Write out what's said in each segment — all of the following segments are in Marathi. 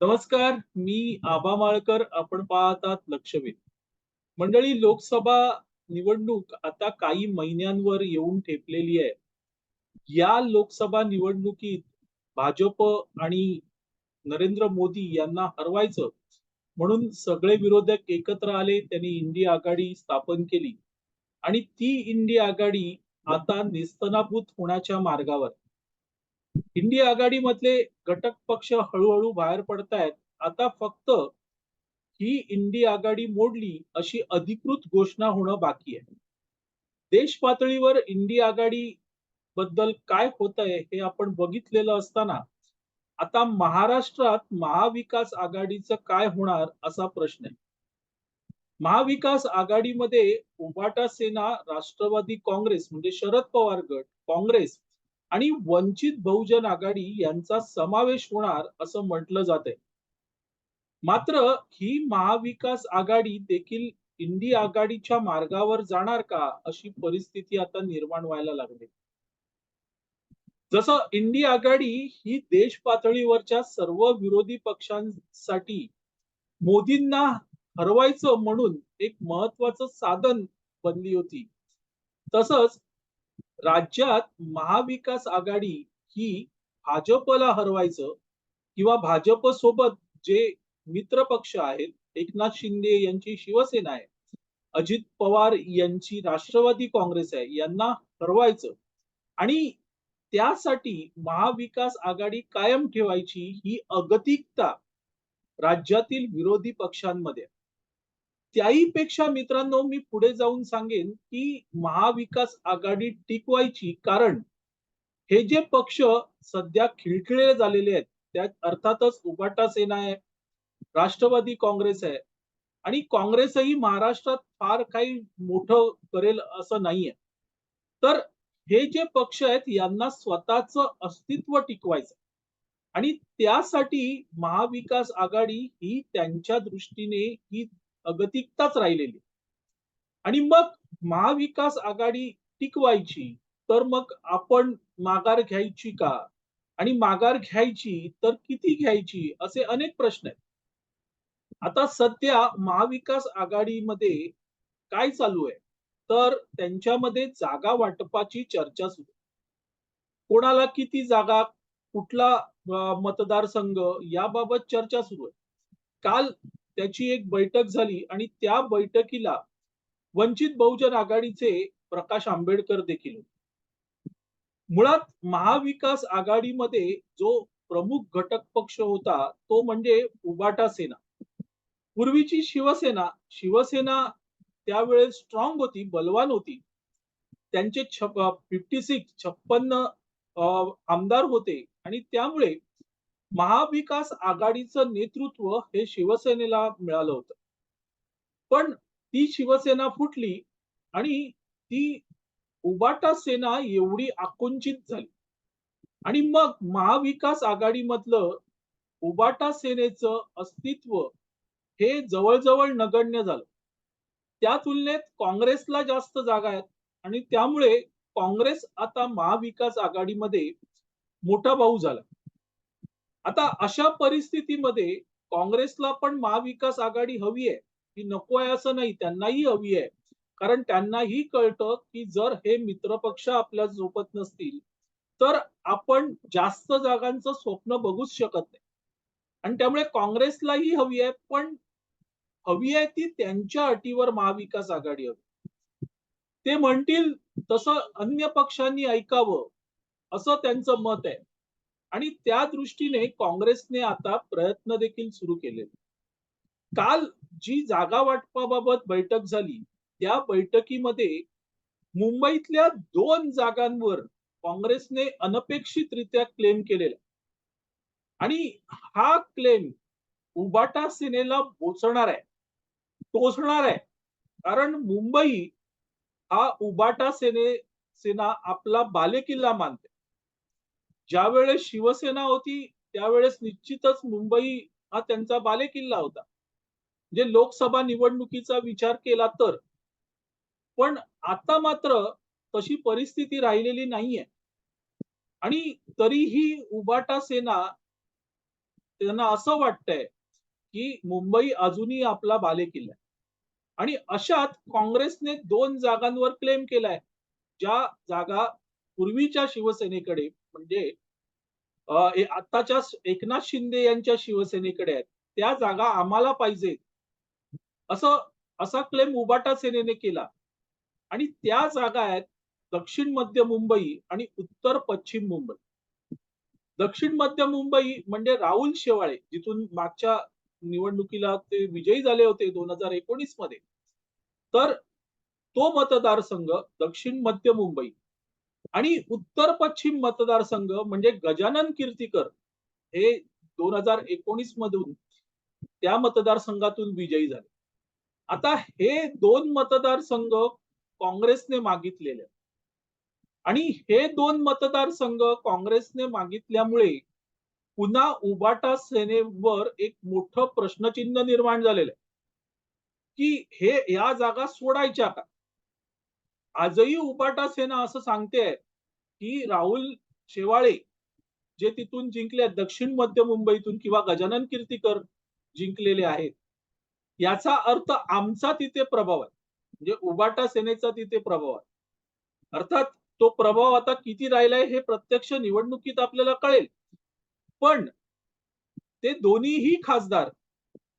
नमस्कार मी आबा माळकर. आपण पाहतात लक्षवेध. मंडळी लोकसभा निवडणूक आता काही महिन्यांवर येऊन ठेपलेली आहे. या लोकसभा निवडणुकीत भाजप आणि नरेंद्र मोदी यांना हरवायचं म्हणून सगळे विरोधक एकत्र आले त्यांनी इंडिया आघाडी स्थापन केली. आणि ती इंडिया आघाडी आता निस्तनाभूत होण्याच्या मार्गावर. इंडिया आघाडीमधले घटक पक्ष हळूहळू बाहेर पडतायत. आता फक्त ही इंडिया आघाडी मोडली अशी अधिकृत घोषणा होणं बाकी आहे. देश पातळीवर इंडिया आघाडी बद्दल काय होत आहे हे आपण बघितलेलं असताना आता महाराष्ट्रात महाविकास आघाडीचं काय होणार असा प्रश्न आहे. महाविकास आघाडीमध्ये उभाटा सेना राष्ट्रवादी काँग्रेस म्हणजे शरद पवार गट काँग्रेस आणि वंचित बहुजन आघाडी यांचा समावेश होणार असं म्हटलं जात आहे मात्र ही महाविकास आघाडी देखील इंडी आघाडीच्या मार्गावर जाणार का अशी परिस्थिती आता निर्माण व्हायला लागली. जसं इंडी आघाडी ही देश पातळीवरच्या सर्व विरोधी पक्षांसाठी मोदींना हरवायचं म्हणून एक महत्वाचं साधन बनली होती. तसंच राज्यात महाविकास आघाडी ही भाजपला हरवायचं किंवा भाजप सोबत जे मित्र पक्ष आहेत एकनाथ शिंदे यांची शिवसेना आहे अजित पवार यांची राष्ट्रवादी काँग्रेस आहे यांना हरवायचं. आणि त्यासाठी महाविकास आघाडी कायम ठेवायची ही अगतिकता राज्यातील विरोधी पक्षांमध्ये त्याही त्याहीपेक्षा मित्रांनो मी पुढे जाऊन सांगेन की महाविकास आघाडी टिकवायची कारण हे जे पक्ष सध्या खिळखिळे झालेले आहेत त्यात अर्थातच उभाटा सेना आहे राष्ट्रवादी काँग्रेस आहे आणि काँग्रेसही महाराष्ट्रात फार काही मोठं करेल असं नाहीये. तर हे जे पक्ष आहेत यांना स्वतःच अस्तित्व टिकवायचं आणि त्यासाठी महाविकास आघाडी ही त्यांच्या दृष्टीने ही अगतिकताच राहिलेली. आणि मग महाविकास आघाडी टिकवायची तर मग आपण माघार घ्यायची का? आणि माघार घ्यायची तर किती घ्यायची? असे अनेक प्रश्न आहेत. आता सध्या महाविकास आघाडीमध्ये काय चालू आहे? तर त्यांच्यामध्ये जागा वाटपाची चर्चा सुरू आहे. कोणाला किती जागा कुठला मतदारसंघ याबाबत चर्चा सुरू आहे. काल त्याची एक बैठक झाली आणि त्या बैठकीला वंचित बहुजन आघाडीचे प्रकाश आंबेडकर देखील होते. मुळात महाविकास आघाडीमध्ये जो प्रमुख घटक पक्ष होता तो म्हणजे उबाटा सेना. पूर्वीची शिवसेना शिवसेना त्यावेळेस स्ट्रॉंग होती बलवान होती. त्यांचे फिफ्टी सिक्स छप्पन्न अं, आमदार होते आणि त्यामुळे महाविकास आघाडीचं नेतृत्व हे शिवसेनेला मिळालं होतं. पण ती शिवसेना फुटली आणि ती उबाटा सेना एवढी आकुंचित झाली. आणि मग महाविकास आघाडीमधलं उबाटा सेनेचं अस्तित्व हे जवळजवळ नगण्य झालं. त्या तुलनेत काँग्रेसला जास्त जागा आहेत आणि त्यामुळे काँग्रेस आता महाविकास आघाडीमध्ये मोठा भाऊ झाला. आता अशा परिस्थितीमध्ये काँग्रेसला पण महाविकास आघाडी हवी आहे. ती नको आहे असं नाही त्यांनाही हवी आहे. कारण त्यांनाही कळतं की जर हे मित्रपक्ष आपल्या झोपत नसतील तर आपण जास्त जागांचं स्वप्न बघूच शकत नाही. आणि त्यामुळे काँग्रेसलाही हवी आहे पण हवी आहे ती त्यांच्या अटीवर महाविकास आघाडी हवी. ते म्हणतील तसं अन्य पक्षांनी ऐकावं असं त्यांचं मत आहे. आणि त्या दृष्टीने काँग्रेसने आता प्रयत्न देखील सुरू केले. काल जी जागा वाटपाबाबत बैठक झाली त्या बैठकीमध्ये मुंबईतल्या दोन जागांवर काँग्रेसने अनपेक्षितरित्या क्लेम केलेला. आणि हा क्लेम उबाटा सेनेला बोचणार आहे टोचणार आहे. कारण मुंबई हा उबाटा सेने सेना आपला बालेकिल्ला मानते. ज्या वेळेस शिवसेना होती त्यावेळेस निश्चितच मुंबई हा त्यांचा बालेकिल्ला होता. जे लोकसभा निवडणुकीचा विचार केला तर. पण आता मात्र तशी परिस्थिती राहिलेली नाहीये. आणि तरीही उबाटा सेना त्यांना असं वाटतंय की मुंबई अजूनही आपला बालेकिल्ला आहे. आणि अशात काँग्रेसने दोन जागांवर क्लेम केलाय. ज्या जागा पूर्वीच्या शिवसेनेकडे म्हणजे आत्ताच्या एकनाथ शिंदे यांच्या शिवसेनेकडे आहेत. त्या जागा आम्हाला पाहिजे. असं असा क्लेम उबाटा सेनेने केला. आणि त्या जागा आहेत दक्षिण मध्य मुंबई आणि उत्तर पश्चिम मुंबई. दक्षिण मध्य मुंबई म्हणजे राहुल शेवाळे जिथून मागच्या निवडणुकीला ते विजयी झाले होते दोन हजार एकोणीसमध्ये तर तो मतदारसंघ दक्षिण मध्य मुंबई आणि उत्तर पश्चिम मतदारसंघ म्हणजे गजानन कीर्तीकर हे दोन हजार एकोणीस मधून त्या मतदारसंघातून विजयी झाले. आता हे दोन मतदारसंघ काँग्रेसने मागितलेले आणि हे दोन मतदारसंघ काँग्रेसने मागितल्यामुळे पुन्हा उबाटा सेनेवर एक मोठं प्रश्नचिन्ह निर्माण झालेलं आहे. की हे या जागा सोडायच्या का? आजही उबाटा सेना असं सांगते की राहुल शेवाळे जे तिथून जिंकले दक्षिण मध्य मुंबईतून किंवा गजानन कीर्तीकर जिंकलेले आहेत याचा अर्थ आमचा तिथे प्रभाव आहे. म्हणजे उबाटा सेनेचा तिथे प्रभाव आहे. अर्थात तो प्रभाव आता किती राहिलाय हे प्रत्यक्ष निवडणुकीत आपल्याला कळेल. पण ते दोन्हीही खासदार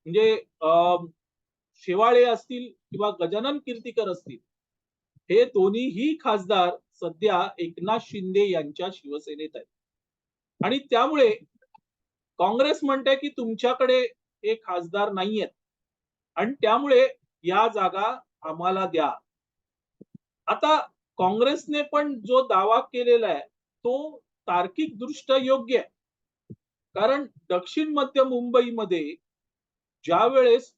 म्हणजे अं, शेवाळे असतील किंवा गजानन कीर्तीकर असतील हे दोन्हीही खासदार सध्या एकनाथ शिंदे यांच्या शिवसेनेत आहेत. आणि त्यामुळे काँग्रेस म्हणते की तुमच्याकडे हे खासदार नाहीयेत. आणि त्यामुळे या जागा आम्हाला द्या. आता काँग्रेसने पण जो दावा केलेला आहे तो तार्किक दृष्ट्या योग्य आहे. कारण दक्षिण मध्य मुंबईमध्ये ज्या वेळेस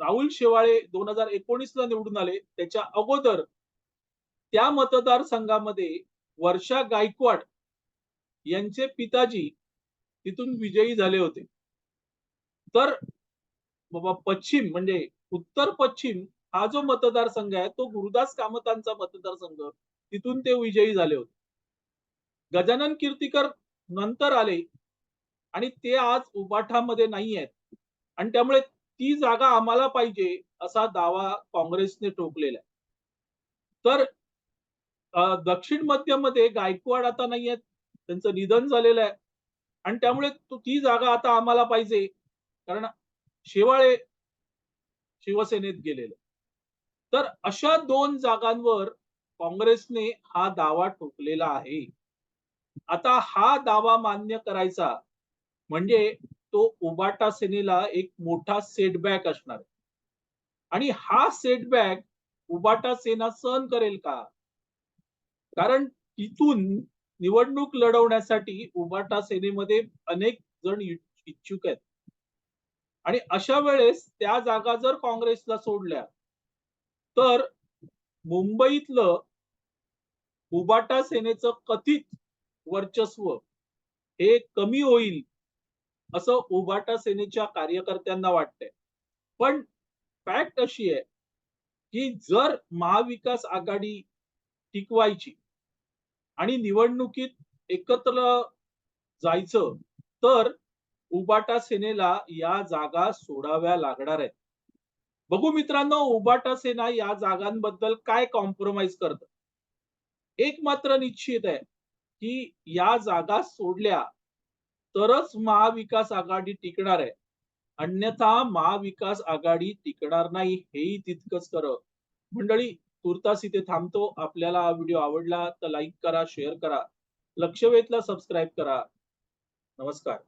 राहुल शेवाळे दोन हजार एकोणीस ला निवडून आले त्याच्या अगोदर त्या मतदारसंघामध्ये वर्षा गायकवाड यांचे पिताजी तिथून विजयी झाले होते. तर बाबा पश्चिम म्हणजे उत्तर पश्चिम हा जो मतदारसंघ आहे तो गुरुदास कामतांचा मतदारसंघ तिथून ते विजयी झाले होते. गजानन कीर्तीकर नंतर आले आणि ते आज उबाठामध्ये नाही आहेत. आणि त्यामुळे ती जागा आम्हाला पाहिजे असा दावा काँग्रेसने ठोकलेला आहे. तर दक्षिण मध्यमध्ये गायकवाड आता नाही आहेत त्यांचं निधन झालेलं आहे. आणि त्यामुळे ती जागा आता आम्हाला पाहिजे. कारण शेवाळे शिवसेनेत गेलेले. तर अशा दोन जागांवर काँग्रेसने हा दावा ठोकलेला आहे. आता हा दावा मान्य करायचा म्हणजे तो उबाटा सेनेला एक मोठा सेटबॅक असणार आणि हा सेटबॅक उबाटा सेना सहन करेल का? कारण तिथून निवडणूक लढवण्यासाठी उबाटा सेनेमध्ये अनेक जण इच्छुक आहेत. आणि अशा वेळेस त्या जागा जर काँग्रेसला सोडल्या तर मुंबईतलं उबाटा सेनेचं कथित वर्चस्व हे कमी होईल असं उबाटा सेनेच्या कार्यकर्त्यांना वाटतंय. पण फॅक्ट अशी आहे की जर महाविकास आघाडी टिकवायची आणि निवडणुकीत एकत्र जायचं तर उबाटा सेनेला या जागा सोडाव्या लागणार आहेत. बघू मित्रांनो उबाटा सेना या जागांबद्दल काय कॉम्प्रोमाइज करत? एक मात्र निश्चित आहे की या जागा सोडल्या तरच महाविकास आघाडी टिकणार आहे. अन्यथा महाविकास आघाडी टिकणार नाही हेही तितकंच खरं. मंडळी तुर्तास इथे थांबतो. आपल्याला हा व्हिडिओ आवडला तर लाईक करा शेअर करा. लक्ष वेधला सबस्क्राईब करा. नमस्कार.